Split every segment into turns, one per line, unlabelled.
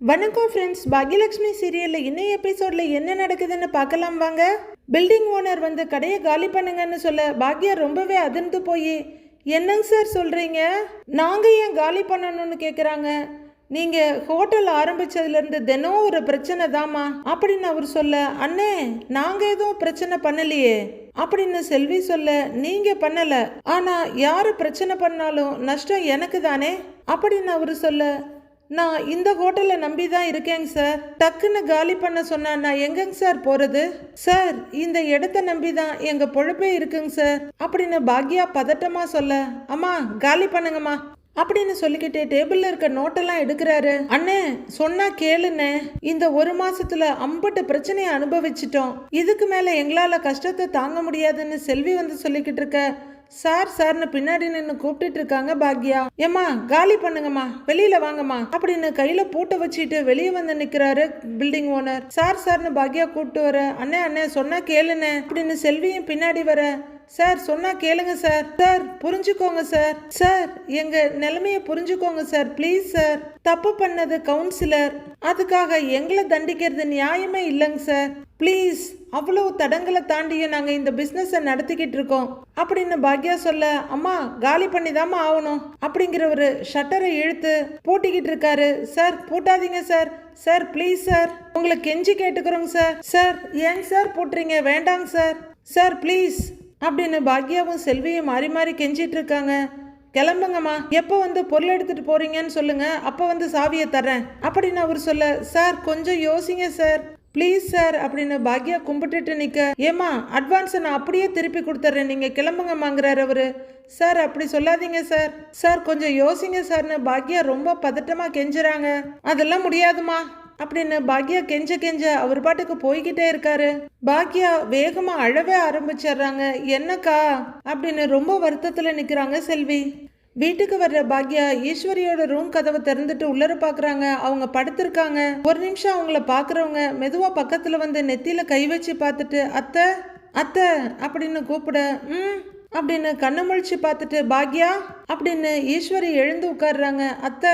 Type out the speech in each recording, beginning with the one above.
வணக்கம் ஃப்ரெண்ட்ஸ் பாக்யலட்சுமி சீரியலில் இன்னும் எபிசோடில் என்ன நடக்குதுன்னு பார்க்கலாம் வாங்க. பில்டிங் ஓனர் வந்து கடையை காலி பண்ணுங்கன்னு சொல்ல பாக்யா ரொம்பவே அதிர்ந்து போய். என்னங்க சார் சொல்கிறீங்க நாங்கள் ஏன் காலி பண்ணணும்னு கேட்குறாங்க நீங்கள் ஹோட்டல் ஆரம்பிச்சதுலேருந்து தினம் ஒரு பிரச்சனை தாம்மா. அப்படின்னு அவர் சொல்ல அண்ணே நாங்கள் எதுவும் பிரச்சனை பண்ணலையே. அப்படின்னு செல்வி சொல்ல நீங்க பண்ணல. ஆனா யாரு பிரச்சனை பண்ணாலும் நஷ்டம் எனக்கு தானே? அப்படின்னு அவர் சொல்ல நான் இந்த ஹோட்டலை நம்பி தான் இருக்கேங்க சார் டக்குன்னு காலி பண்ண சொன்னா நான் எங்கேங்க சார் போகிறது சார் இந்த இடத்த நம்பி தான் எங்கள் பொழப்பே இருக்குங்க சார் அப்படின்னு பாக்யா பதட்டமாக சொல்ல அம்மா காலி பண்ணுங்கம்மா. அப்படின்னு சொல்லிக்கிட்டு டேபிளில் இருக்க நோட்டெல்லாம் எடுக்கிறாரு. அண்ணே சொன்னா கேளுண்ணே. இந்த ஒரு மாசத்துல அம்பட்டு பிரச்சனையை அனுபவிச்சிட்டோம். இதுக்கு மேல எங்களால கஷ்டத்தை தாங்க முடியாதுன்னு செல்வி வந்து சொல்லிக்கிட்டு இருக்க சார் சார்னு பின்னாடி நின்று கூப்பிட்டுட்டு இருக்காங்க பாக்யா. ஏம்மா காலி பண்ணுங்கம்மா. வெளியில வாங்கம்மா. அப்படின்னு கையில பூட்டை வச்சுட்டு வெளியே வந்து நிக்கிறாரு பில்டிங் ஓனர் சார் சார்னு பாக்யா கூப்பிட்டு வர அண்ணே அண்ணே சொன்னா கேளுண்ணே. அப்படின்னு செல்வியும் பின்னாடி வர சார் சொன்னா கேளுங்க சார். சார் புரிஞ்சுக்கோங்க சார். சார் எங்க நிலைமைய புரிஞ்சுக்கோங்க சார் ப்ளீஸ் சார். தப்பு பண்ணது கவுன்சிலர். அதுக்காக எங்களை தண்டிக்கிறது நியாயமே இல்லைங்க சார். ப்ளீஸ் அவ்வளோ தடங்களை தாண்டியும் நாங்கள் இந்த பிஸ்னஸை நடத்திக்கிட்டு இருக்கோம். அப்படின்னு பாக்யா சொல்ல அம்மா காலி பண்ணி தாம்மா ஆகணும். அப்படிங்கிற ஒரு ஷட்டரை இழுத்து பூட்டிக்கிட்டு இருக்காரு. சார் பூட்டாதீங்க சார். Sir please sir. உங்களை கெஞ்சி கேட்டுக்கிறோங்க சார். சார் ஏங்க சார் போட்டுறீங்க? வேண்டாங்க சார். Sir please. அப்படின்னு பாக்யாவும் செல்வியும் மாறி மாறி கெஞ்சிட்டு இருக்காங்க. கிளம்புங்கம்மா எப்போ வந்து பொருள் எடுத்துட்டு போறீங்கன்னு சொல்லுங்க அப்போ வந்து சாவியை தர்றேன் அப்படின்னு அவர் சொல்ல சார் கொஞ்சம் யோசிங்க சார். ப்ளீஸ் சார் அப்படின்னு பாக்யா கும்பிட்டுட்டு நிற்க ஏமா அட்வான்ஸை நான் அப்படியே திருப்பி கொடுத்துட்றேன் நீங்கள் கிளம்புங்கம்மாங்கிறார் அவரு. சார் அப்படி சொல்லாதீங்க சார். சார் கொஞ்சம் யோசிங்க சார்னு. பாக்யா ரொம்ப பதட்டமாக கெஞ்சுறாங்க. அதெல்லாம் முடியாதுமா அப்படின்னு பாக்யா கெஞ்ச கெஞ்ச அவர் பாட்டுக்கு போய்கிட்டே இருக்காரு. பாக்யா வேகமா அழவே ஆரம்பிச்சிடுறாங்க. என்னக்கா? அப்படின்னு ரொம்ப வருத்தத்துல நிக்கிறாங்க செல்வி. வீட்டுக்கு வர்ற பாக்யா ஈஸ்வரியோட ரூம் கதவை திறந்துட்டு உள்ளர பாக்குறாங்க. அவங்க படுத்திருக்காங்க. ஒரு நிமிஷம் அவங்கள பாக்குறவங்க மெதுவா பக்கத்துல வந்து நெத்தியில கை வச்சு பார்த்துட்டு அத்தை அத்தை அப்படின்னு கூப்பிட ம் அப்படின்னு கண்ணு முழிச்சு பார்த்துட்டு பாக்யா அப்படின்னு ஈஸ்வரி எழுந்து உட்கார்றாங்க. அத்தை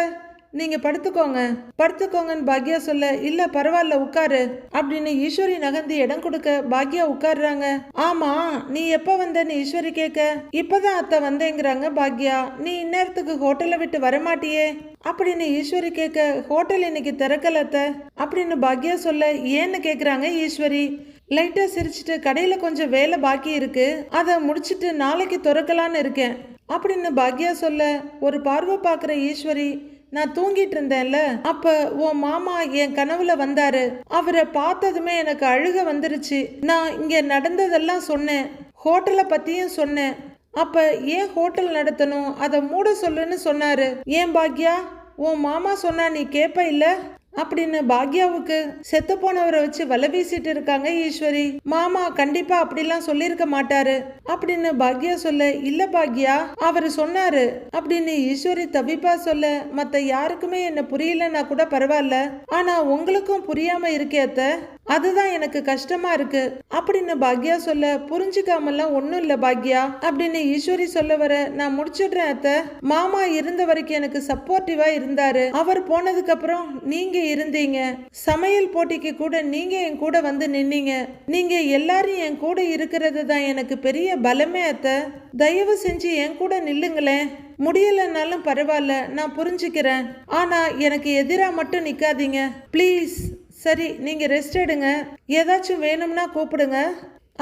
நீங்க படுத்துக்கோங்க. படுத்துக்கோங்கன்னு பாக்யா சொல்ல இல்ல பரவாயில்ல உட்காரு அப்படின்னு ஈஸ்வரி நகர்ந்து இடம் கொடுக்க பாக்யா உட்காருறாங்க. ஆமா நீ எப்ப வந்தன்னு ஈஸ்வரி கேட்க இப்பதான் அத்தை வந்தேங்கிறாங்க பாக்யா. நீ இந்நேரத்துக்கு ஹோட்டலை விட்டு வரமாட்டியே? அப்படின்னு ஈஸ்வரி கேட்க ஹோட்டல் இன்னைக்கு திறக்கல அத்தை அப்படின்னு பாக்யா சொல்ல ஏன்னு கேக்குறாங்க ஈஸ்வரி? லைட்டா சிரிச்சிட்டு கடையில கொஞ்சம் வேலை பாக்கி இருக்கு. அதை முடிச்சிட்டு நாளைக்கு திறக்கலான்னு இருக்கேன் அப்படின்னு பாக்யா சொல்ல ஒரு பார்வை பார்க்குற ஈஸ்வரி நான் தூங்கிட்டு இருந்தேன்ல. அப்ப உன் மாமா என் கனவுல வந்தாரு. அவரை பார்த்ததுமே எனக்கு அழுக வந்துருச்சு. நான் இங்க நடந்ததெல்லாம் சொன்னேன். ஹோட்டலை பத்தியும் சொன்னேன். அப்ப ஏன் ஹோட்டல் நடத்தணும்? அதை மூட சொல்லுன்னு சொன்னாரு. ஏன் பாக்யா? உன் மாமா சொன்னா நீ கேப்ப இல்ல? அப்படின்னு பாக்யாவுக்கு செத்து போனவரை வச்சு வலை வீசிட்டு இருக்காங்க ஈஸ்வரி. மாமா கண்டிப்பா அப்படிலாம் சொல்லியிருக்க மாட்டாரு. அப்படின்னு பாக்யா சொல்ல இல்ல பாக்யா அவரு சொன்னாரு. அப்படின்னு ஈஸ்வரி தவிப்பா சொல்ல மத்த யாருக்குமே என்ன புரியலன்னா கூட பரவாயில்ல. ஆனா உங்களுக்கும் புரியாம இருக்கே அத்தை. அதுதான் எனக்கு கஷ்டமா இருக்கு. அப்படின்னு பாக்யா சொல்ல புரிஞ்சுக்காமலாம் ஒன்றும் இல்லை பாக்யா. அப்படின்னு ஈஸ்வரி சொல்ல வர நான் முடிச்சிடுறேன் அத்தை. மாமா இருந்த வரைக்கும் எனக்கு சப்போர்ட்டிவா இருந்தாரு. அவர் போனதுக்கு அப்புறம் நீங்க இருந்தீங்க. சமையல் போட்டிக்கு கூட நீங்க என் கூட வந்து நின்னீங்க. நீங்க எல்லாரும் என் கூட இருக்கிறது தான் எனக்கு பெரிய பலமே அத்தை. தயவு செஞ்சு என் கூட நில்லுங்களேன். முடியலைன்னாலும் பரவாயில்ல நான் புரிஞ்சுக்கிறேன். ஆனா எனக்கு எதிராக மட்டும் நிக்காதீங்க. ப்ளீஸ். சரி நீங்க ரெஸ்ட் எடுங்க. ஏதாச்சும் வேணும்னா கூப்பிடுங்க.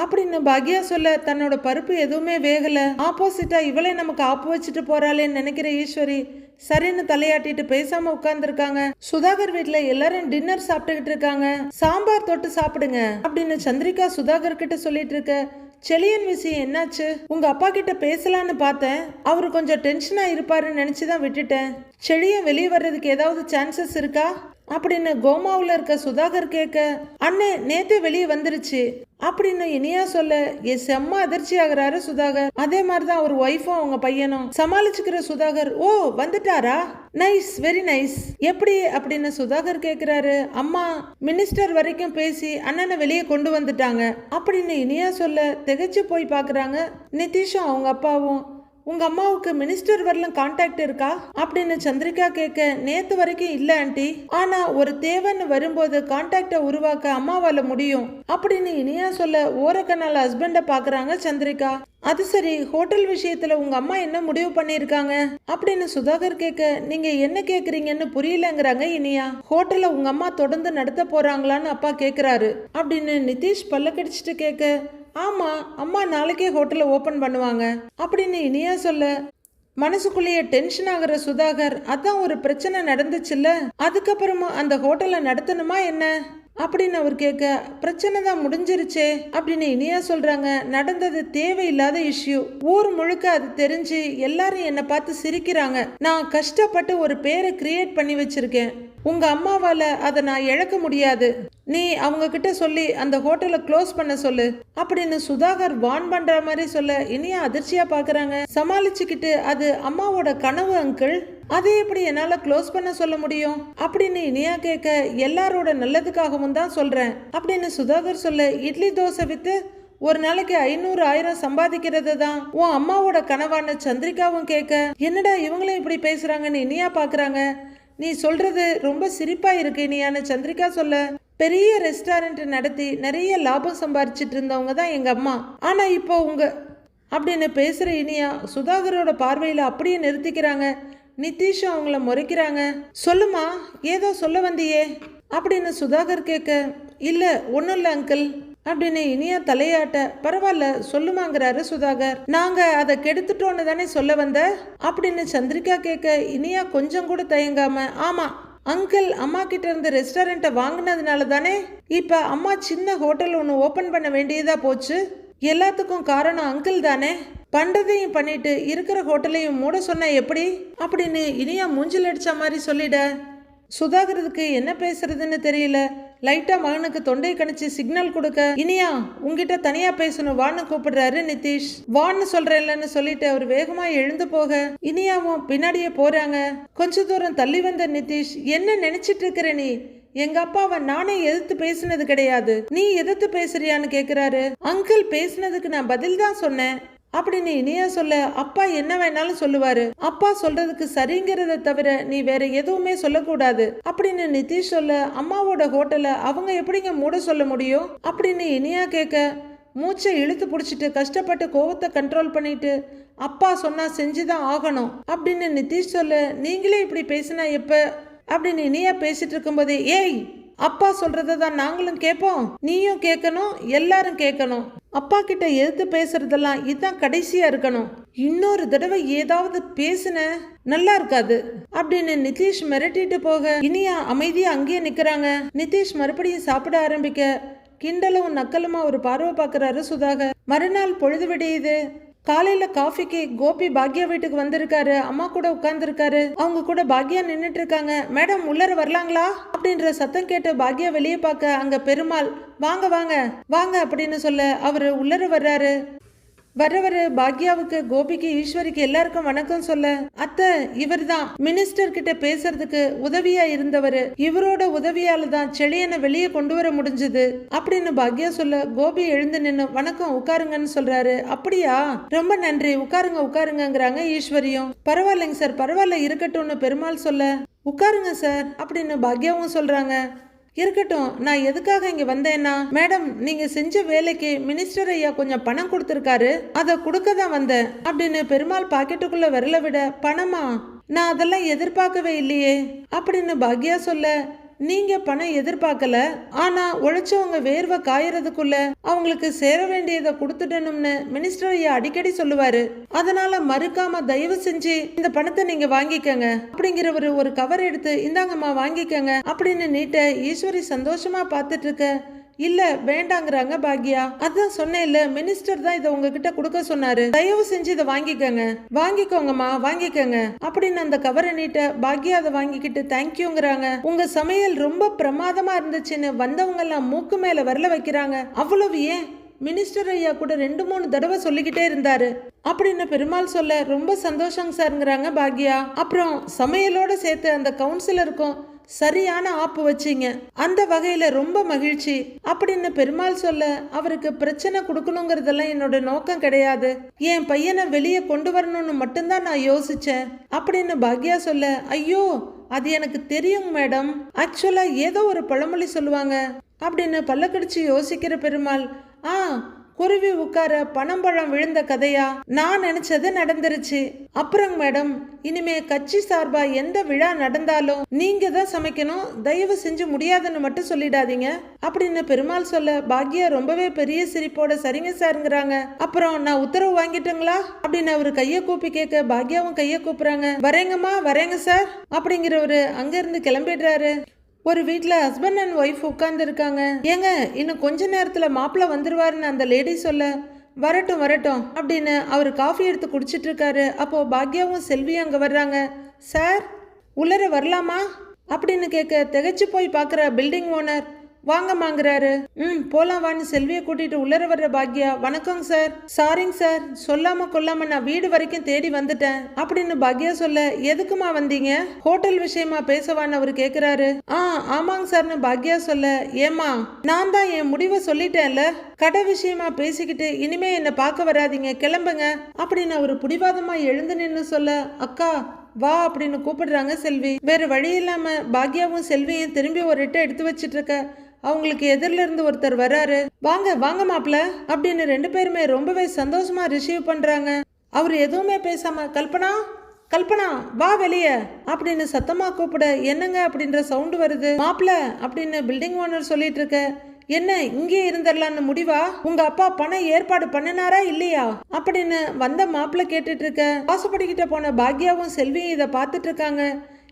அப்படின்னு பாக்யா சொல்ல தன்னோட பருப்பு எதுவுமே வேகல. ஆப்போசிட்டா இவளே நமக்கு ஆப்பு வச்சுட்டு போறாளேன்னு நினைக்கிற ஈஸ்வரி சரின்னு தலையாட்டிட்டு பேசாம உட்கார்ந்துருக்காங்க. சுதாகர் வீட்டுல எல்லாரும் டின்னர் சாப்பிட்டுக்கிட்டு இருக்காங்க. சாம்பார் தொட்டு சாப்பிடுங்க அப்படின்னு சந்திரிகா சுதாகர் கிட்ட சொல்லிட்டு இருக்க செலியன் விஷயம் என்னாச்சு? உங்க அப்பா கிட்ட பேசலான்னு பார்த்தேன். அவர் கொஞ்சம் டென்ஷனா இருப்பாருன்னு நினைச்சுதான் விட்டுட்டேன். செழியன் வெளியே வர்றதுக்கு ஏதாவது சான்சஸ் இருக்கா? அப்படின்னு கோமாவில் இருக்க சுதாகர் கேட்க அண்ணே நேத்தே வெளியே வந்துருச்சு. அப்படின்னு இனியா சொல்ல என் செம்ம அதிர்ச்சி ஆகுறாரு சுதாகர். அதே மாதிரிதான் அவர் ஒய்ஃபும் அவங்க பையனும். சமாளிச்சுக்கிற சுதாகர் ஓ வந்துட்டாரா? நைஸ் வெரி நைஸ் எப்படி? அப்படின்னு சுதாகர் கேக்குறாரு. அம்மா மினிஸ்டர் வரைக்கும் பேசி அண்ணனை வெளியே கொண்டு வந்துட்டாங்க. அப்படின்னு இனியா சொல்ல திகைச்சு போய் பாக்குறாங்க. நிதிஷும் அவங்க அப்பாவும். உங்க அம்மாவுக்கு மினிஸ்டர் வரலும் கான்டாக்ட் இருக்கா? அப்படின்னு சந்திரிகா கேட்க நேத்து வரைக்கும் இல்ல ஆண்டி ஆனா ஒரு தேவைன்னு வரும்போது கான்டாக்டை உருவாக்க அம்மாவால முடியும். அப்படின்னு இனியா சொல்ல ஓரக்கண்ணால் ஹஸ்பண்ட பாக்குறாங்க சந்திரிகா. அது சரி ஹோட்டல் விஷயத்துல உங்க அம்மா என்ன முடிவு பண்ணிருக்காங்க அப்படின்னு சுதாகர் கேட்க நீங்க என்ன கேக்குறீங்கன்னு புரியலங்கிறாங்க இனியா. ஹோட்டலை உங்க அம்மா தொடர்ந்து நடத்த போறாங்களான்னு அப்பா கேக்குறாரு. அப்படின்னு நிதிஷ் பல்ல கடிச்சிட்டு கேட்க ஆமா அம்மா நாளைக்கே ஹோட்டலை ஓப்பன் பண்ணுவாங்க. அப்படின்னு இனியா சொல்ல மனசுக்குள்ளேயே டென்ஷன் ஆகுற சுதாகர் அதான் ஒரு பிரச்சனை நடந்துச்சுல்ல? அதுக்கப்புறமா அந்த ஹோட்டலை நடத்தணுமா என்ன? அப்படின்னு அவர் கேட்க பிரச்சனை தான் முடிஞ்சிருச்சே அப்படின்னு இனியா சொல்றாங்க. நடந்தது தேவையில்லாத இஷ்யூ ஊர் முழுக்க அது தெரிஞ்சு எல்லாரும் என்னை பார்த்து சிரிக்கிறாங்க. நான் கஷ்டப்பட்டு ஒரு பேரை கிரியேட் பண்ணி வச்சிருக்கேன். உங்க அம்மாவால அதை நான் இழக்க முடியாது. நீ அவங்க கிட்ட சொல்லி அந்த ஹோட்டலை க்ளோஸ் பண்ண சொல்லு. அப்படின்னு சுதாகர் வான் பண்ற மாதிரி சொல்ல இனியா அதிர்ச்சியா பாக்குறாங்க. சமாளிச்சுக்கிட்டு அது அம்மாவோட கனவு அங்கிள். அதை எப்படி என்னால க்ளோஸ் பண்ண சொல்ல முடியும்? அப்படின்னு இனியா கேட்க எல்லாரோட நல்லதுக்காகவும் தான் சொல்றேன். அப்படின்னு சுதாகர் சொல்ல இட்லி தோசை வித்து ஒரு நாளைக்கு ஐநூறு ஆயிரம் சம்பாதிக்கிறது தான். உன் அம்மாவோட கனவான சந்திரிகாவும் கேட்க என்னடா இவங்களும் இப்படி பேசுறாங்கன்னு இனியா பாக்குறாங்க? நீ சொல்றது ரொம்ப சிரிப்பா இருக்கு நீயான சந்திரிகா சொல்ல. பெரிய ரெஸ்டாரண்ட் நடத்தி நிறைய லாபம் சம்பாரிச்சிட்டு இருந்தவங்க தான் எங்க அம்மா. ஆனா இப்போ உங்க அப்படின்னு பேசுற இனியா சுதாகரோட பார்வையில அப்படியே நிறுத்திக்கிறாங்க. நிதிஷும் அவங்கள முறைக்கிறாங்க. சொல்லுமா ஏதோ சொல்ல வந்தியே அப்படின்னு சுதாகர் கேட்க இல்ல ஒன்றும் இல்லை அங்கிள் அப்படின்னு இனியா தலையாட்ட பரவாயில்ல சொல்லுமாங்கிறாரு சுதாகர். நாங்க அதை கெடுத்துட்டோன்னு தானே சொல்ல வந்த? அப்படின்னு சந்திரிகா கேட்க இனியா கொஞ்சம் கூட தயங்காம ஆமா அங்கிள் அம்மா கிட்ட இருந்து ரெஸ்டாரண்ட்டை வாங்கினதுனால தானே? இப்ப அம்மா சின்ன ஹோட்டல் ஒன்று ஓபன் பண்ண வேண்டியதா போச்சு. எல்லாத்துக்கும் காரணம் அங்கிள் தானே? பண்றதையும் பண்ணிட்டு இருக்கிற ஹோட்டலையும் மூட சொன்ன எப்படி? அப்படின்னு இனியா மூஞ்சில் அடிச்ச மாதிரி சொல்லிட சுதாகரதுக்கு என்ன பேசுறதுன்னு தெரியல. லைட்டா மகனுக்கு தொண்டை கணிச்சு சிக்னல் கொடுக்க. இனியா உங்ககிட்ட தனியா பேசணும். வான்னு கூப்பிடுறாரு நிதிஷ். வான்னு சொல்றேன்லன்னு சொல்லிட்டு அவர் வேகமா எழுந்து போக. இனியாவும் பின்னாடியே போறாங்க. கொஞ்ச தூரம் தள்ளி வந்த நிதிஷ் என்ன நினைச்சிட்டு இருக்கிற நீ? எங்க அப்பாவை நானே எதிர்த்து பேசினது கிடையாது. நீ எதிர்த்து பேசுறியான்னு கேக்குறாரு. அங்கிள் பேசினதுக்கு நான் பதில் தான் சொன்னேன். அப்படின்னு இனியா சொல்ல அப்பா என்ன வேணாலும் சொல்லுவாரு. அப்பா சொல்றதுக்கு சரிங்கிறத தவிர நீ வேற எதுவுமே சொல்லக்கூடாது. அப்படின்னு நிதிஷ் சொல்ல அம்மாவோட ஹோட்டலை அவங்க எப்படிங்க மூட சொல்ல முடியும்? அப்படின்னு இனியா கேட்க மூச்சை இழுத்து பிடிச்சிட்டு கஷ்டப்பட்டு கோவத்தை கண்ட்ரோல் பண்ணிட்டு அப்பா சொன்னா செஞ்சுதான் ஆகணும். அப்படின்னு நிதிஷ் சொல்ல நீங்களே இப்படி பேசினா எப்ப? அப்படின்னு இனியா பேசிட்டு இருக்கும்போது ஏய் அப்பா சொல்றத தான் நாங்களும் கேட்போம். நீயும் கேட்கணும் எல்லாரும் கேட்கணும். அப்பா கிட்ட எதிர்த்து பேசுறதெல்லாம் இதுதான் கடைசியா இருக்கணும். இன்னொரு தடவை ஏதாவது பேசுன நல்லா இருக்காது. அப்படின்னு நிதிஷ் மிரட்டிட்டு போக இனியா அமைதியா அங்கேயே நிக்கிறாங்க. நிதிஷ் மறுபடியும் சாப்பிட ஆரம்பிக்க கிண்டலும் நக்கலுமா ஒரு பார்வை பார்க்குறாரு சுதாகர் மறுநாள் பொழுது விடியுது. காலையில காஃபிக்கு கோபி பாக்யா வீட்டுக்கு வந்திருக்காரு. அம்மா கூட உட்கார்ந்துருக்காரு. அவங்க கூட பாக்யா நின்றுட்டு இருக்காங்க. மேடம் உள்ளர வரலாங்களா? அப்படின்ற சத்தம் கேட்டு பாக்யா வெளியே பார்க்க அங்க பெருமாள். வாங்க வாங்க. வாங்க அப்படின்னு சொல்ல அவரு உள்ளர வர்றாரு. வர்றவரு பாக்யாவுக்கு கோபிக்கு ஈஸ்வரிக்கு எல்லாருக்கும் வணக்கம் சொல்ல அத்தை இவர்தான். மினிஸ்டர் கிட்ட பேசுறதுக்கு உதவியா இருந்தவர். இவரோட உதவியால தான் செழியனை வெளியே கொண்டு வர முடிஞ்சது. அப்படின்னு பாக்யா சொல்ல கோபி எழுந்து நின்னு வணக்கம் உட்காருங்கன்னு சொல்றாரு. அப்படியா? ரொம்ப நன்றி. உட்காருங்க உட்காருங்கங்கிறாங்க ஈஸ்வரியும். பரவாயில்லைங்க சார் பரவாயில்ல. இருக்கட்டும்னு பெருமாள் சொல்ல உட்காருங்க சார் அப்படின்னு பாக்யாவும் சொல்றாங்க. இருக்கட்டும். நான் எதுக்காக இங்க வந்தேன்னா மேடம் நீங்க செஞ்ச வேலைக்கு மினிஸ்டர் ஐயா கொஞ்சம் பணம் கொடுத்துருக்காரு. அதை கொடுக்க தான் வந்தேன். அப்படின்னு பெருமாள் பாக்கெட்டுக்குள்ள விரல விட பணமா? நான் அதெல்லாம் எதிர்பார்க்கவே இல்லையே. அப்படின்னு பாக்யா சொல்ல நீங்க பணம் எதிர்பார்க்கல ஆனா உழைச்சவங்க வேர்வை காயறதுக்குள்ள அவங்களுக்கு சேர வேண்டியதை கொடுத்துடணும்னு மினிஸ்டர் ஐயா அடிக்கடி சொல்லுவாரு. அதனால மறுக்காம தயவு செஞ்சு இந்த பணத்தை நீங்க வாங்கிக்கங்க. அப்படிங்கிறவரு ஒரு கவர் எடுத்து இந்தாங்கம்மா வாங்கிக்கங்க அப்படின்னு நீட்ட ஈஸ்வரி சந்தோஷமா பார்த்துட்டு இருக்க இல்ல வேண்டாங்கிறாங்க பாக்யா. அதான் சொன்னேன்ல மினிஸ்டர் தான் இதை உங்ககிட்ட கொடுக்க சொன்னாரு. தயவு செஞ்சு இதை வாங்கிக்கங்க. வாங்கிக்கோங்கம்மா வாங்கிக்கங்க. அப்படின்னு அந்த கவரை நீட்ட பாக்யா அதை வாங்கிக்கிட்டு தேங்க்யூங்கிறாங்க உங்க சமையல் ரொம்ப பிரமாதமா இருந்துச்சுன்னு வந்தவங்க எல்லாம் மூக்கு மேல வரல வைக்கிறாங்க. அவ்வளவு ஏன்? மினிஸ்டர் ஐயா கூட ரெண்டு மூணு தடவை சொல்லிக்கிட்டே இருந்தாரு. அப்படின்னு பெருமாள் சொல்ல ரொம்ப சந்தோஷங்க சார்ங்கிறாங்க பாக்யா. அப்புறம் சமையலோட சேர்த்து அந்த கவுன்சிலருக்கும் சரியான ஆப்பு வச்சீங்க. அந்த வகையில ரொம்ப மகிழ்ச்சி. அப்படின்னு பெருமாள் சொல்ல அவருக்கு பிரச்சனை கொடுக்கணுங்கிறதெல்லாம் என்னோட நோக்கம் கிடையாது. என் பையனை வெளியே கொண்டு வரணும்னு மட்டும்தான் நான் யோசிச்சேன். அப்படின்னு பாக்யா சொல்ல ஐயோ அது எனக்கு தெரியும் மேடம். ஆக்சுவலா ஏதோ ஒரு பழமொழி சொல்லுவாங்க. அப்படின்னு பல்லக்கடிச்சு யோசிக்கிற பெருமாள் ஆ குருவி உட்கார பனம்பழம் விழுந்த கதையா? நான் நினைச்சது நடந்துருச்சு. அப்புறம் மேடம் இனிமே கட்சி சார்பா எந்த விழா நடந்தாலும் நீங்க தான் சமைக்கணும். தயவு செஞ்சு முடியாதுன்னு மட்டும் சொல்லிடாதீங்க. அப்படின்னு பெருமாள் சொல்ல பாக்யா ரொம்பவே பெரிய சிரிப்போட சரிங்க சாருங்கிறாங்க. அப்புறம் நான் உத்தரவு வாங்கிட்டங்களா? அப்படின்னு அவரு கைய கூப்பி கேட்க பாக்யாவும் கைய கூப்பிடுறாங்க வரேங்கம்மா வரேங்க சார். அப்படிங்கிறவரு அங்க இருந்து கிளம்பிடுறாரு. ஒரு வீட்டில் ஹஸ்பண்ட் அண்ட் ஒய்ஃப் உட்காந்துருக்காங்க ஏங்க இன்னும் கொஞ்ச நேரத்தில் மாப்பிள்ளை வந்துருவாருன்னு அந்த லேடி சொல்ல வரட்டும் வரட்டும் அப்படின்னு அவர் காஃபி எடுத்து குடிச்சிட்டு இருக்காரு அப்போ பாக்யாவும் செல்வியும் அங்கே வர்றாங்க. சார் உள்ளர வரலாமா? அப்படின்னு கேட்க திகைச்சு போய் பார்க்குற பில்டிங் ஓனர் வாங்கம்மாங்கிறாரு ம் போலாம் வான்னு செல்வியை கூட்டிட்டு உள்ளர வர்ற பாக்யா வணக்கங்க சார். சாரிங்க சார் சொல்லாம கொல்லாம நான் வீடு வரைக்கும் தேடி வந்துட்டேன். அப்படின்னு பாக்யா சொல்ல எதுக்குமா வந்தீங்க? ஹோட்டல் விஷயமா பேசவான்னு அவர் கேக்குறாரு. ஆ ஆமாங்க சார்னு பாக்யா சொல்ல ஏமா நான் தான் என் முடிவை சொல்லிட்டேன்ல. கடை விஷயமா பேசிக்கிட்டு இனிமே என்னை பார்க்க வராதீங்க கிளம்புங்க. அப்படின்னு அவர் பிடிவாதமா எழுந்து நின்று சொல்ல அக்கா வா அப்படின்னு கூப்பிடுறாங்க செல்வி. வேற வழி இல்லாம பாக்யாவும் செல்வியும் திரும்பி ஒரு இட்டை எடுத்து வச்சிட்டு இருக்க அவங்களுக்கு எதிரில இருந்து ஒருத்தர் வராரு. வாங்க வாங்க மாப்பிள்ள அப்படின்னு ரெண்டு பேருமே ரொம்பவே சந்தோஷமா ரிசீவ் பண்றாங்க. அவர் எதுவுமே பேசாம கல்பனா கல்பனா வா வெளிய அப்படின்னு சத்தமா கூப்பிட என்னங்க? அப்படின்ற சவுண்டு வருது. மாப்பிள அப்படின்னு பில்டிங் ஓனர் சொல்லிட்டு இருக்க என்ன இங்கே இருந்துடலான்னு முடிவா? உங்க அப்பா பணம் ஏற்பாடு பண்ணினாரா இல்லையா? அப்படின்னு வந்த மாப்பிள்ள கேட்டுட்டு இருக்க வாசப்படிக்கிட்ட போன பாக்யாவும் செல்வியும் இதை பார்த்துட்டு இருக்காங்க.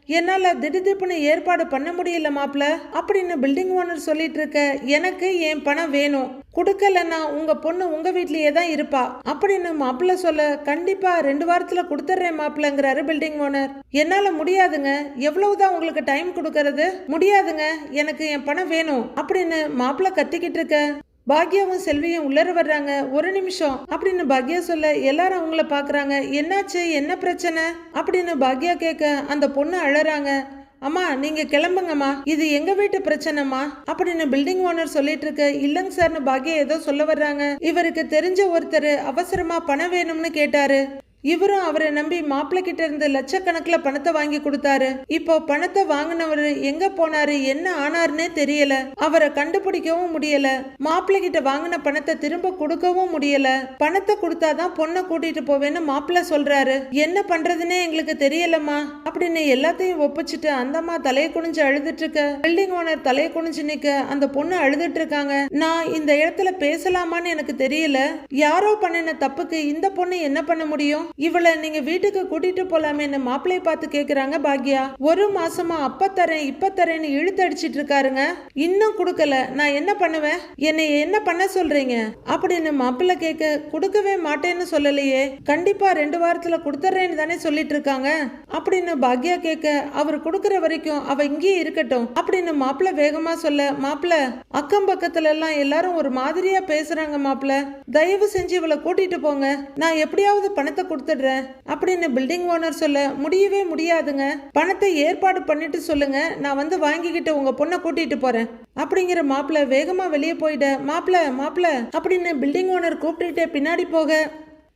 என்னால் திடுதிப்புன்னு ஏற்பாடு பண்ண முடியல மாப்பிள அப்படின்னு பில்டிங் ஓனர் சொல்லிட்டு இருக்க எனக்கு என் பணம் வேணும். கொடுக்கலன்னா உங்க பொண்ணு உங்க வீட்லயே தான் இருப்பா. அப்படின்னு மாப்பிள்ள சொல்ல கண்டிப்பா ரெண்டு வாரத்துல கொடுத்துட்றேன் மாப்பிள்ளங்கிறாரு பில்டிங் ஓனர் என்னால முடியாதுங்க. எவ்வளவுதான் உங்களுக்கு டைம் கொடுக்கறது? முடியாதுங்க. எனக்கு என் பணம் வேணும். அப்படின்னு மாப்பிள்ள கத்திக்கிட்டு இருக்க. பாக்யாவும் செல்வியும் உள்ளர வர்றாங்க. ஒரு நிமிஷம். அப்படின்னு பாக்யா சொல்ல எல்லாரும் அவங்கள பாக்குறாங்க. என்னாச்சு? என்ன பிரச்சனை? அப்படின்னு பாக்யா கேட்க அந்த பொண்ணு அழறாங்க. அம்மா நீங்க கிளம்புங்கம்மா. இது எங்க வீட்டு பிரச்சனைம்மா? அப்படின்னு பில்டிங் ஓனர் சொல்லிட்டு இருக்க இல்லங்க சார்னு பாக்யா ஏதோ சொல்ல வர்றாங்க. இவருக்கு தெரிஞ்ச ஒருத்தர் அவசரமா பணம் வேணும்னு கேட்டாரு. இவரும் அவரை நம்பி மாப்பிள்ளை கிட்ட இருந்து லட்சக்கணக்கில் பணத்தை வாங்கி கொடுத்தாரு. இப்போ பணத்தை வாங்கினவர் எங்க போனாரு என்ன ஆனாருன்னே தெரியல. அவரை கண்டுபிடிக்கவும் முடியல. மாப்பிள்ளை கிட்ட வாங்கின பணத்தை திரும்ப கொடுக்கவும் முடியல. பணத்தை கொடுத்தாதான் பொண்ணை கூட்டிட்டு போவேன்னு மாப்பிள்ளை சொல்றாரு. என்ன பண்றதுன்னே எங்களுக்கு தெரியலம்மா. அப்படின்னு எல்லாத்தையும் ஒப்பிச்சுட்டு அந்தம்மா தலையை குனிஞ்சு அழுதுட்டு இருக்க. பில்டிங் ஓனர் தலையை குனிஞ்சு நிக்க. அந்த பொண்ணு அழுதுட்டு இருக்காங்க. நான் இந்த இடத்துல பேசலாமான்னு எனக்கு தெரியல. யாரோ பண்ணின தப்புக்கு இந்த பொண்ணு என்ன பண்ண முடியும்? இவளை நீங்க வீட்டுக்கு கூட்டிட்டு போலாமேன்னு மாப்பிள்ளை பார்த்து கேக்குறாங்க பாக்யா. ஒரு மாசமா அப்ப தரேன் இப்ப தரேன்னு இழுத்தடிச்சிட்டு இருக்காருங்க. இன்னும் கொடுக்கல. நான் என்ன பண்ணுவேன்? என்னை என்ன பண்ண சொல்றீங்க? அப்படின்னு மாப்பிள்ளை கேட்க கொடுக்கவே மாட்டேன்னு சொல்லலையே. கண்டிப்பா ரெண்டு வாரத்துல கொடுத்துறேன்னு தானே சொல்லிட்டு இருக்காங்க. அப்படின்னு பாக்யா கேட்க அவர் கொடுக்கற வரைக்கும் அவ இங்கேயே இருக்கட்டும். அப்படின்னு மாப்பிள்ள வேகமா சொல்ல மாப்பிள்ளை அக்கம் பக்கத்துல எல்லாம் எல்லாரும் ஒரு மாதிரியா பேசுறாங்க மாப்பிள்ள. தயவு செஞ்சு இவளை கூட்டிட்டு போங்க. நான் எப்படியாவது பணத்தை கொடுத்துடுறேன். அப்படின்னு பில்டிங் ஓனர் சொல்ல முடியவே முடியாதுங்க. பணத்தை ஏற்பாடு பண்ணிட்டு சொல்லுங்க. நான் வந்து வாங்கிக்கிட்டு உங்க பொண்ணை கூட்டிட்டு போறேன். அப்படிங்கிற மாப்பிள்ள வேகமா வெளியே போயிட மாப்பிள்ள மாப்பிள்ள அப்படின்னு பில்டிங் ஓனர் கூப்பிட்டுட்டே பின்னாடி போக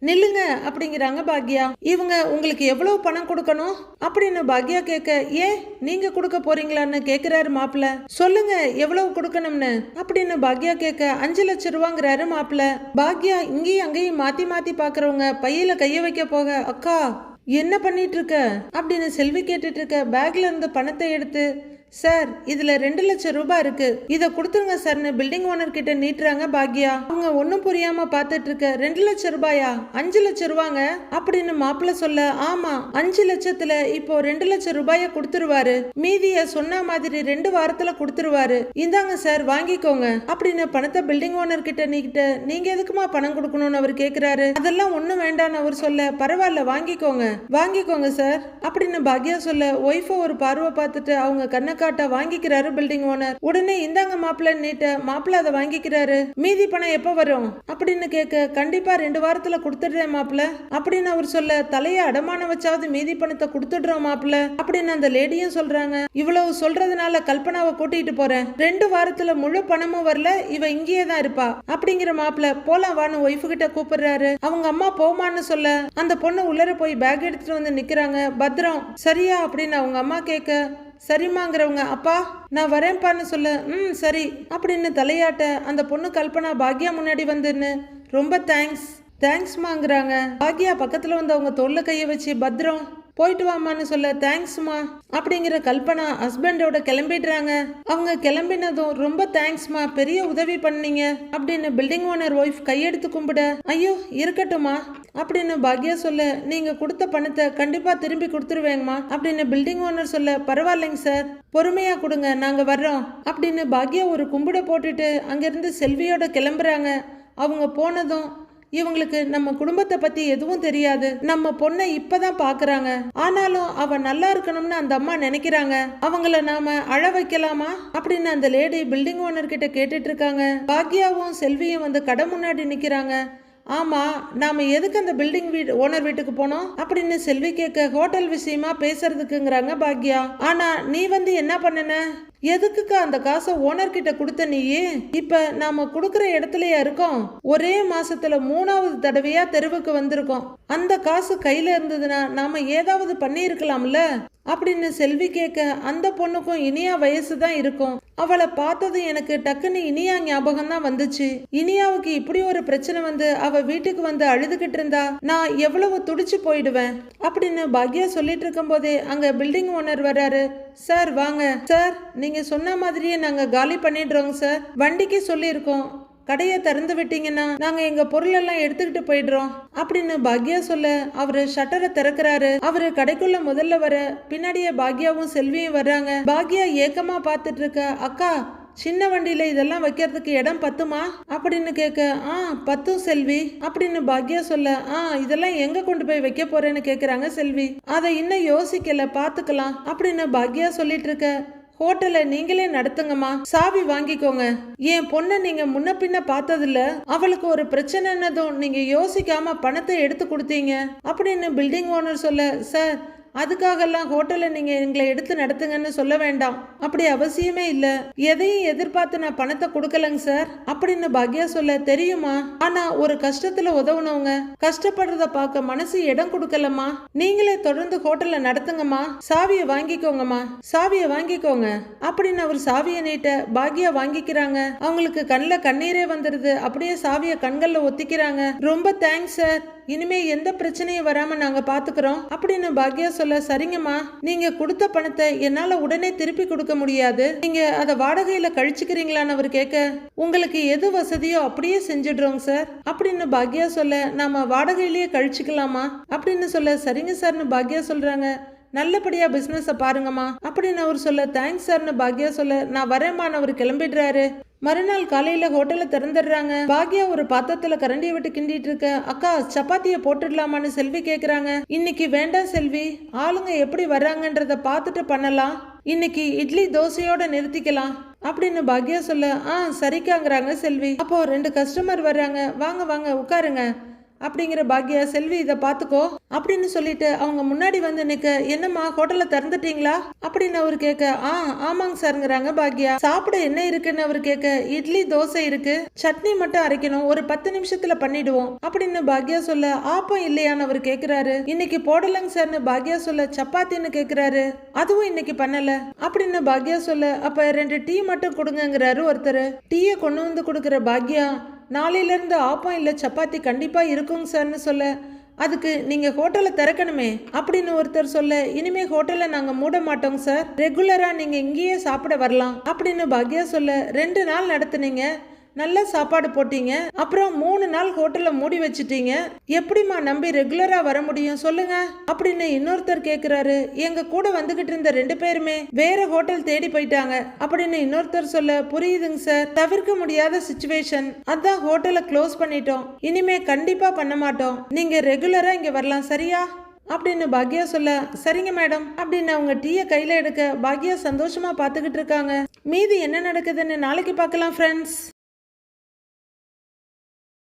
நில்லுங்க அப்படிங்கிறாங்க பாக்யா. இவங்க உங்களுக்கு எவ்வளவு பணம் கொடுக்கணும்? அப்படின்னு பாக்யா கேட்க ஏன் நீங்க கொடுக்க போறீங்களான்னு கேக்குறாரு மாப்பிள்ள. சொல்லுங்க எவ்வளவு கொடுக்கணும்னு? அப்படின்னு பாக்யா கேட்க அஞ்சு லட்சம் ரூபாங்கிறாரு மாப்பிள்ள. பாக்யா இங்கேயும் அங்கேயும் மாத்தி மாத்தி பாக்குறவங்க பையில கைய வைக்க போக அக்கா என்ன பண்ணிட்டு இருக்க? அப்படின்னு செல்வி கேட்டுட்டு இருக்க பேக்ல இருந்து பணத்தை எடுத்து சார் இதுல ரெண்டு லட்சம் ரூபாய் இருக்கு. இதை கொடுத்துருங்க சார்னு பில்டிங் ஓனர் கிட்ட நீட்டுறாங்க பாக்யா. அவங்க ஒன்னும் புரியாம பார்த்துட்டு இருக்க ரெண்டு லட்சம் ரூபாயா? அஞ்சு லட்சம் ரூபாங்க? அப்படின்னு மாப்பிள்ள சொல்ல ஆமா அஞ்சு லட்சத்துல இப்போ ரெண்டு லட்சம் ரூபாய கொடுத்துருவாரு. மீதிய சொன்ன மாதிரி ரெண்டு வாரத்துல கொடுத்துருவாரு. இந்தாங்க சார் வாங்கிக்கோங்க. அப்படின்னு பணத்தை பில்டிங் ஓனர் கிட்ட நீக்கிட்ட நீங்க எதுக்குமா பணம் கொடுக்கணும்னு அவர் கேக்குறாரு. அதெல்லாம் ஒண்ணும் வேண்டாம்னு அவர் சொல்ல பரவாயில்ல வாங்கிக்கோங்க. வாங்கிக்கோங்க சார் அப்படின்னு பாக்யா சொல்ல ஒய்ஃபை ஒரு பார்வை பார்த்துட்டு அவங்க கண்ணை காட்ட வாங்கிக்கிறாரு பில்டிங் ஓனர் உடனே இந்தாங்க மாப்பிள்ள நீட்ட மாப்பிள்ள அதை வாங்கிக்கிறாரு. மீதி பணம் எப்ப வரும்? அப்படின்னு கேட்க கண்டிப்பா ரெண்டு வாரத்துல கொடுத்துடுறேன் மாப்பிள்ள. அப்படின்னு அவர் சொல்ல தலைய அடமானம் வச்சாவது மீதி பணத்தை கொடுத்துடுறோம் மாப்பிள்ள அப்படின்னு அந்த லேடியும் சொல்றாங்க. இவ்வளவு சொல்றதுனால கல்பனாவை கூட்டிட்டு போறேன். ரெண்டு வாரத்துல முழு பணமும் வரல இவ இங்கேயே தான் இருப்பா. அப்படிங்கிற மாப்பிள்ள போலாம் வான்னு ஒய்ஃபு கிட்ட கூப்பிடுறாரு. அவங்க அம்மா போமான்னு சொல்ல அந்த பொண்ணு உள்ளர போய் பேக் எடுத்துட்டு வந்து நிக்கிறாங்க. பத்திரம் சரியா? அப்படின்னு அவங்க அம்மா கேட்க சரிம்மாங்கிறவங்க அப்பா நான் வரேன்ப்பான்னு சொல்ல ம் சரி. அப்படின்னு தலையாட்ட அந்த பொண்ணு கல்பனா பாக்யா முன்னாடி வந்துன்னு ரொம்ப தேங்க்ஸ் தேங்க்ஸ்மாங்கிறாங்க பாக்யா பக்கத்தில் வந்து அவங்க தொல்லை கையை வச்சு பத்திரம் போயிட்டு வாமான்னு சொல்ல தேங்க்ஸ்மா அப்படிங்கிற கல்பனா ஹஸ்பண்டோட கிளம்பிடுறாங்க. அவங்க கிளம்பினதும் ரொம்ப தேங்க்ஸ்மா பெரிய உதவி பண்ணீங்க அப்படின்னு பில்டிங் ஓனர் ஒய்ஃப் கையெடுத்து கும்பிட ஐயோ இருக்கட்டுமா அப்படின்னு பாக்யா சொல்ல நீங்க கொடுத்த பணத்தை கண்டிப்பா திரும்பி கொடுத்துருவேங்கம்மா அப்படின்னு பில்டிங் ஓனர் சொல்ல பரவாயில்லைங்க சார் பொறுமையா கொடுங்க நாங்க வர்றோம் அப்படின்னு பாக்யா ஒரு கும்பிட போட்டுட்டு அங்கிருந்து செல்வியோட கிளம்புறாங்க. அவங்க போனதும் இவங்களுக்கு நம்ம குடும்பத்தை பத்தி எதுவும் தெரியாது. நம்ம பொண்ணை இப்பதான் பாக்குறாங்க. ஆனாலும் அவ நல்லா இருக்கணும்னு அந்த அம்மா நினைக்கிறாங்க. அவங்கள நாம அழ வைக்கலாமா? அப்படின்னு அந்த லேடி பில்டிங் ஓனர் கிட்ட கேட்டுட்டு இருக்காங்க. பாக்யாவும் செல்வியும் வந்து கடை முன்னாடி நிக்கிறாங்க. ஆமா நாம எதுக்கு அந்த பில்டிங் வீடு ஓனர் வீட்டுக்கு போனோம்? அப்படின்னு செல்வி கேட்க ஹோட்டல் விஷயமா பேசுறதுக்குங்கிறாங்க பாக்யா. ஆனா நீ வந்து என்ன பண்ணுன? எதுக்குக்கா அந்த காசை ஓனர்கிட்ட கொடுத்த நீயே? இப்ப நாம குடுக்கற இடத்துலயா இருக்கோம்? ஒரே மாசத்துல மூணாவது தடவையா தெருவுக்கு வந்திருக்கோம். அந்த காசு கையில இருந்ததுன்னா நாம ஏதாவது பண்ணியிருக்கலாம்ல? அப்படின்னு செல்வி கேட்க அந்த பொண்ணுக்கும் இனியா வயசு தான் இருக்கும். அவளை பார்த்ததும் எனக்கு டக்குன்னு இனியா ஞாபகம் தான் வந்துச்சு. இனியாவுக்கு இப்படி ஒரு பிரச்சனை வந்து அவ வீட்டுக்கு வந்து அழுதுகிட்டு இருந்தா நான் எவ்வளவு துடிச்சு போயிடுவேன்? அப்படின்னு பாக்யா சொல்லிட்டு இருக்கும் போதே அங்க பில்டிங் ஓனர் வராரு சார் வாங்க. சார் நீங்க சொன்ன மாதிரியே நாங்க காலி பண்ணிடுறோங்க சார். வண்டிக்கு சொல்லியிருக்கோம். கடையை திறந்து விட்டீங்கன்னா நாங்க எங்க பொருள் எல்லாம் எடுத்துக்கிட்டு போயிடுறோம். அப்படின்னு பாக்யா சொல்ல அவரு ஷட்டரை திறக்கிறாரு. அவரு கடைக்குள்ள முதல்ல வர பின்னாடியே பாக்யாவும் செல்வியும் வர்றாங்க. பாக்யா ஏக்கமா பார்த்துட்டு இருக்க அக்கா சின்ன வண்டியில இதெல்லாம் வைக்கிறதுக்கு இடம் பத்துமா? அப்படின்னு கேட்க ஆ பத்தும் செல்வி. அப்படின்னு பாக்யா சொல்ல ஆ இதெல்லாம் எங்க கொண்டு போய் வைக்க போறேன்னு கேக்குறாங்க செல்வி. அதை இன்னும் யோசிக்கல பாத்துக்கலாம் அப்படின்னு பாக்யா சொல்லிட்டு இருக்க ஹோட்டலை நீங்களே நடத்துங்கம்மா. சாவி வாங்கிக்கோங்க. என் பொண்ணை நீங்க முன்ன பின்ன பார்த்ததில்ல. அவளுக்கு ஒரு பிரச்சனைன்னதும் நீங்க யோசிக்காம பணத்தை எடுத்து கொடுத்தீங்க. அப்படின்னு பில்டிங் ஓனர் சொல்ல சார் அதுக்காகலாம் ஹோட்டலை நீங்கள் எங்களை எடுத்து நடத்துங்கன்னு சொல்ல வேண்டாம். அப்படி அவசியமே இல்லை. எதையும் எதிர்பார்த்து நான் பணத்தை கொடுக்கலங்க சார். அப்படின்னு பாக்யா சொல்ல தெரியுமா? ஆனா ஒரு கஷ்டத்துல உதவுனவங்க கஷ்டப்படுறத பார்க்க மனசு இடம் கொடுக்கலம்மா. நீங்களே தொடர்ந்து ஹோட்டலை நடத்துங்கம்மா. சாவியை வாங்கிக்கோங்கம்மா. சாவியை வாங்கிக்கோங்க. அப்படின்னு அவர் சாவியை நீட்ட பாக்யா வாங்கிக்கிறாங்க. அவங்களுக்கு கண்ணில் கண்ணீரே வந்துடுது அப்படியே சாவியை கண்களில் ஒத்திக்கிறாங்க. ரொம்ப தேங்க்ஸ் சார் இனிமே எந்த பிரச்சனையும் வராம நாங்க பாத்துக்கிறோம். அப்படின்னு பாக்யா சொல்ல சரிங்கம்மா நீங்க கொடுத்த பணத்தை என்னால உடனே திருப்பி கொடுக்க முடியாது. நீங்க அதை வாடகையில கழிச்சுக்கிறீங்களான்னு அவர் கேட்க உங்களுக்கு எது வசதியோ அப்படியே செஞ்சிடுறோங்க சார். அப்படின்னு பாக்யா சொல்ல நாம வாடகையிலேயே கழிச்சுக்கலாமா? அப்படின்னு சொல்ல சரிங்க சார்னு பாக்யா சொல்றாங்க. நல்லபடியா பிசினஸ பாருங்கம்மா. அப்படின்னு அவர் சொல்ல தேங்க்ஸ் சார்னு பாக்யா சொல்ல நான் வரேம்மான்னு அவர் கிளம்பிடுறாரு. மறுநாள் காலையில ஹோட்டலை திறந்துடுறாங்க. பாக்யா ஒரு பாத்திரத்துல கரண்டியை விட்டு கிண்டிட்டு இருக்க அக்கா சப்பாத்திய போட்டுடலாமான்னு செல்வி கேக்குறாங்க. இன்னைக்கு வேண்டாம் செல்வி. ஆளுங்க எப்படி வர்றாங்கன்றத பார்த்துட்டு பண்ணலாம். இன்னைக்கு இட்லி தோசையோட நிறுத்திக்கலாம். அப்படின்னு பாக்யா சொல்ல ஆ சரிக்காங்கிறாங்க செல்வி. அப்போ ரெண்டு கஸ்டமர் வர்றாங்க. வாங்க வாங்க உட்காருங்க. அப்படிங்கிற பாக்யா செல்வி இதை பார்த்துக்கோ. அப்படின்னு சொல்லிட்டு அவங்க முன்னாடி வந்து நிக்க என்னம்மா ஹோட்டல்ல திறந்துட்டீங்களா? அப்படின்னு அவர் கேட்க ஆ ஆமாங்க சார்ங்கிறாங்க பாக்யா. சாப்பிட என்ன இருக்குன்னு அவர் கேட்க இட்லி தோசை இருக்கு. சட்னி மட்டும் அரைக்கணும். ஒரு பத்து நிமிஷத்துல பண்ணிடுவோம். அப்படின்னு பாக்யா சொல்ல ஆப்பம் இல்லையான்னு அவர் கேக்குறாரு. இன்னைக்கு போடலங்க சார்னு பாக்யா சொல்ல சப்பாத்தின்னு கேக்குறாரு. அதுவும் இன்னைக்கு பண்ணல. அப்படின்னு பாக்யா சொல்ல அப்ப ரெண்டு டீ மட்டும் கொடுங்கங்கிறாரு ஒருத்தர். டீயை கொண்டு வந்து கொடுக்குற பாக்யா நாளையிலேருந்து ஆப்பம் இல்லை சப்பாத்தி கண்டிப்பாக இருக்குங்க சார்னு சொல்ல அதுக்கு நீங்கள் ஹோட்டலை திறக்கணுமே அப்படின்னு ஒருத்தர் சொல்ல இனிமே ஹோட்டலை நாங்கள் மூட மாட்டோங்க சார். ரெகுலராக நீங்கள் இங்கேயே சாப்பிட வரலாம் அப்படின்னு பாக்யா சொல்ல ரெண்டு நாள் நடத்துனீங்க நல்ல சாப்பாடு போட்டீங்க. அப்புறம் மூணு நாள் ஹோட்டலை மூடி வச்சுட்டீங்க. எப்படிம்மா நம்பி ரெகுலரா வர முடியும் சொல்லுங்க. அப்படின்னு இன்னொருத்தர் கேக்குறாரு. எங்க கூட வந்துகிட்டு இருந்த ரெண்டு பேருமே வேற ஹோட்டல் தேடி போயிட்டாங்க. அப்படின்னு இன்னொருத்தர் சொல்ல புரியுதுங்க சார். தவிர்க்க முடியாத சுச்சுவேஷன் அதான் ஹோட்டலை க்ளோஸ் பண்ணிட்டோம். இனிமே கண்டிப்பா பண்ண மாட்டோம். நீங்க ரெகுலரா இங்க வரலாம் சரியா? அப்படின்னு பாக்யா சொல்ல சரிங்க மேடம். அப்படின்னு அவங்க டீயை கையில் எடுக்க பாக்யா சந்தோஷமா பார்த்துக்கிட்டு இருக்காங்க. மீதி என்ன நடக்குதுன்னு நாளைக்கு பார்க்கலாம் ஃப்ரெண்ட்ஸ்